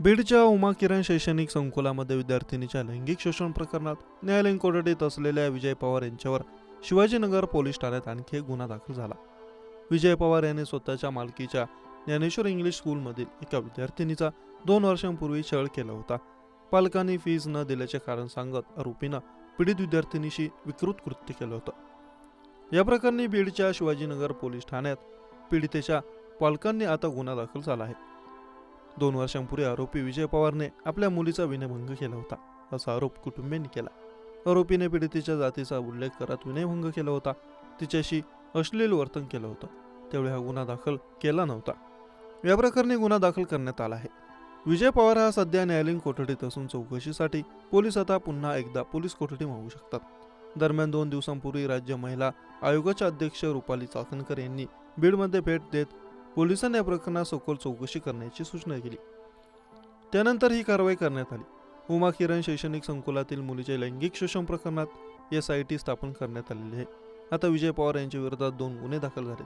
बीडच्या उमा किरण शैक्षणिक संकुलामध्ये विद्यार्थिनीच्या लैंगिक शोषण प्रकरणात न्यायालयीन कोठडीत असलेल्या विजय पवार यांच्यावर शिवाजीनगर पोलीस ठाण्यात आणखी एक गुन्हा दाखल झाला. विजय पवार यांनी स्वतःच्या मालकीच्या ज्ञानेश्वर इंग्लिश स्कूलमधील एका विद्यार्थिनीचा दोन वर्षांपूर्वी छळ केला होता. पालकांनी फीज न दिल्याचे कारण सांगत आरोपीनं पीडित विद्यार्थिनीशी विकृत कृत्य केलं होतं. या प्रकरणी बीडच्या शिवाजीनगर पोलीस ठाण्यात पीडितेच्या पालकांनी आता गुन्हा दाखल झाला आहे. दोन वर्षांपूर्वी आरोपी विजय पवारने आपल्या मुलीचा विनयभंग केला होता. असा आरोप कुटुंबियांनी केला. आरोपीने पीडितेच्या जातीचा उल्लेख करत विनयभंग केला होता. तिच्याशी अश्लील वर्तन केलं होतं. त्यावेळी हा गुन्हा दाखल केला नव्हता. या प्रकरणी गुन्हा दाखल करण्यात आला आहे. विजय पवार हा सध्या न्यायालयीन कोठडीत असून चौकशीसाठी पोलीस आता पुन्हा एकदा पोलीस कोठडी मागू शकतात. दरम्यान दोन दिवसांपूर्वी राज्य महिला आयोगाच्या अध्यक्ष रुपाली चाकणकर यांनी बीडमध्ये भेट देत पोलिसांनी या प्रकरणात सखोल चौकशी करण्याची सूचना केली. त्यानंतर ही कारवाई करण्यात आली. उमा किरण शैक्षणिक संकुलातील मुलीचे लैंगिक शोषण प्रकरणात एस आय टी स्थापन करण्यात आलेली आहे. आता विजय पवार यांच्या विरोधात दोन गुन्हे दाखल झालेत.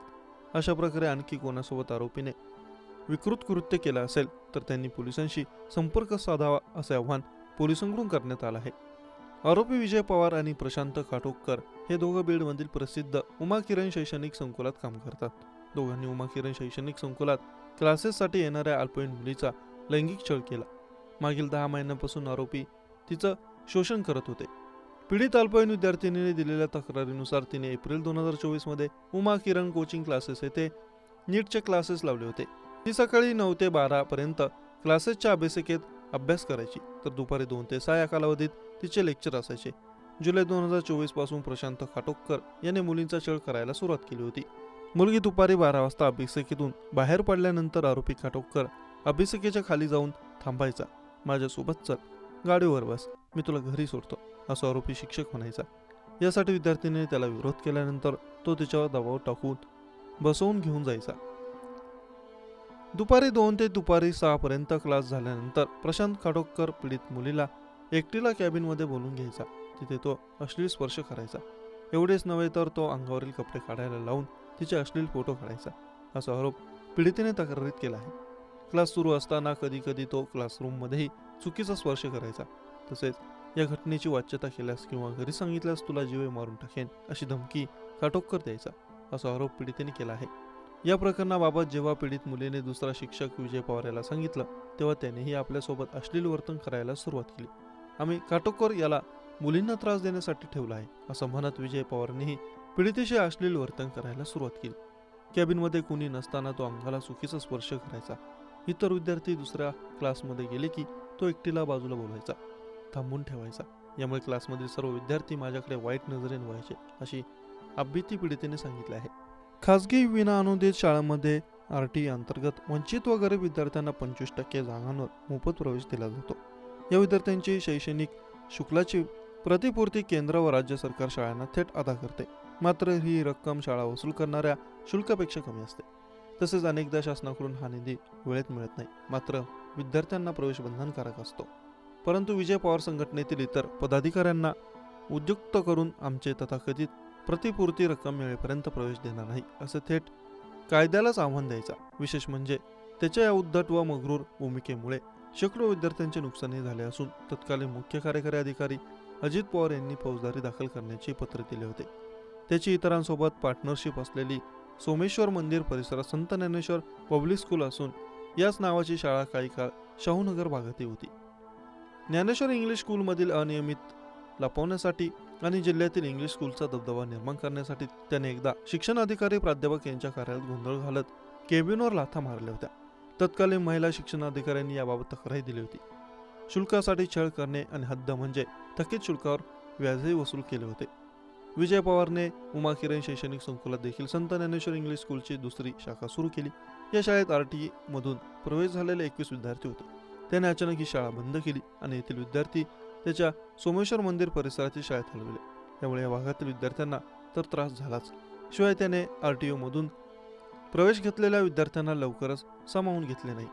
अशा प्रकारे आणखी कोणासोबत आरोपीने विकृत कृत्य केलं असेल तर त्यांनी पोलिसांशी संपर्क साधावा असे आवाहन पोलिसांकडून करण्यात आलं आहे. आरोपी विजय पवार आणि प्रशांत खाटोकर हे दोघं बीडमधील प्रसिद्ध उमा किरण शैक्षणिक संकुलात काम करतात. दोघांनी उमा किरण शैक्षणिक संकुलात क्लासेससाठी येणाऱ्या अल्पवयीन मुलीचा लैंगिक छळ केला. मागील दहा महिन्यांपासून आरोपी तिचं शोषण करत होते. पीडित अल्पवयीन विद्यार्थिनीने दिलेल्या तक्रारीनुसार तिने एप्रिल दोन हजार चोवीसमध्ये उमा किरण कोचिंग क्लासेस येथे नीटचे क्लासेस लावले होते. ती सकाळी नऊ ते बारापर्यंत क्लासेसच्या अभ्यासिकेत अभ्यास करायची. तर दुपारी दोन ते सहा या कालावधीत तिचे लेक्चर असायचे. जुलै दोन हजार चोवीसपासून प्रशांत खाटोककर यांनी मुलींचा छळ करायला सुरुवात केली होती. मुलगी दुपारी बारा वाजता अभ्यासिकेतून बाहेर पडल्यानंतर आरोपी खाटोकर अभिसेकेच्या खाली जाऊन थांबायचा. माझ्यासोबत चल. गाडीवर बस. मी तुला घरी सोडतो. असं आरोपी शिक्षक म्हणायचा. यासाठी विद्यार्थीने त्याला विरोध केल्यानंतर तो तिच्यावर दबाव टाकून बसवून घेऊन जायचा. दुपारी दोन ते दुपारी सहापर्यंत क्लास झाल्यानंतर प्रशांत खाटोकर पीडित मुलीला एकटीला कॅबिनमध्ये बोलून घ्यायचा. तिथे तो अश्लील स्पर्श करायचा. एवढेच नव्हे तर तो अंगावरील कपडे काढायला लावून तिचे अश्लील फोटो काढायचा. असा आरोप पीडितेने तक्रारीत केला आहे. क्लास सुरू असताना कधी कधी तो क्लासरूममध्येही चुकीचा स्पर्श करायचा. तसेच या घटनेची वाच्यता केल्यास किंवा घरी सांगितल्यास तुला जीवे मारून टाकेन अशी धमकी काटोक्कर द्यायचा. असा आरोप पीडितेने केला आहे. या प्रकरणाबाबत जेव्हा पीडित मुलीने दुसरा शिक्षक विजय पवार याला सांगितलं तेव्हा त्यानेही आपल्यासोबत अश्लील वर्तन करायला सुरुवात केली. आम्ही काटोकर याला मुलींना त्रास देण्यासाठी ठेवला आहे असं म्हणत विजय पवारांनीही पीडितेशी अश्लील वर्तन करायला सुरुवात केली. कॅबिनमध्ये कुणी नसताना तो अंगाला चुकीचा स्पर्श करायचा. इतर विद्यार्थी दुसऱ्या क्लासमध्ये गेले की तो एकटीला बाजूला बोलायचा थांबून ठेवायचा. यामुळे क्लासमधील सर्व विद्यार्थी माझ्याकडे वाईट नजरेने व्हायचे अशी अभ्यती पीडितेने सांगितले आहे. खासगी विनाअनुदानित शाळांमध्ये आर टी अंतर्गत वंचित व गरीब विद्यार्थ्यांना पंचवीस टक्के जागांवर मोफत प्रवेश दिला जातो. या विद्यार्थ्यांची शैक्षणिक शुक्लाची प्रतिपूर्ती केंद्र व राज्य सरकार शाळांना थेट अदा करते. मात्र ही रक्कम शाळा वसूल करणाऱ्या शुल्कापेक्षा कमी असते. तसेच अनेकदा शासनाकडून हा निधी वेळेत मिळत नाही. मात्र विद्यार्थ्यांना प्रवेश बंधनकारक असतो. परंतु विजय पवार संघटनेतील इतर पदाधिकाऱ्यांना उद्युक्त करून आमचे तथाकथित प्रतिपूर्ती रक्कम मिळेपर्यंत प्रवेश देणार नाही असे थेट कायद्यालाच आव्हान द्यायचा. विशेष म्हणजे त्याच्या या उद्धट व मगरूर भूमिकेमुळे शेकडो विद्यार्थ्यांचे नुकसानही झाले असून तत्कालीन मुख्य कार्यकारी अधिकारी अजित पवार यांनी फौजदारी दाखल करण्याचे पत्र दिले होते. त्याची इतरांसोबत पार्टनरशिप असलेली सोमेश्वर मंदिर परिसरात संत ज्ञानेश्वर पब्लिक स्कूल असून याच नावाची शाळा काही काळ शाहूनगर भागातही होती. ज्ञानेश्वर इंग्लिश स्कूलमधील अनियमित लपवण्यासाठी आणि जिल्ह्यातील इंग्लिश स्कूलचा दबदबा निर्माण करण्यासाठी त्याने एकदा शिक्षण अधिकारी प्राध्यापक यांच्या कार्यालयात गोंधळ घालत केबिनवर लाथा मारल्या होत्या. तत्कालीन महिला शिक्षण अधिकाऱ्यांनी याबाबत तक्रारी दिली होती. शुल्कासाठी छळ करणे आणि हद्द म्हणजे थकीत शुल्कावर व्याजही वसूल केले होते. विजय पवारने उमा किरण शैक्षणिक संकुलात देखील संत ज्ञानेश्वर इंग्लिश स्कूलची दुसरी शाखा सुरू केली. या शाळेत आर टी मधून प्रवेश झालेले एकवीस विद्यार्थी होते. त्याने अचानक ही शाळा बंद केली आणि येथील विद्यार्थी त्याच्या सोमेश्वर मंदिर परिसरातील शाळेत हलविले. त्यामुळे या भागातील विद्यार्थ्यांना तर त्रास झालाच. शिवाय त्याने आर टी ओमधून प्रवेश घेतलेल्या विद्यार्थ्यांना लवकरच सामावून घेतले नाही.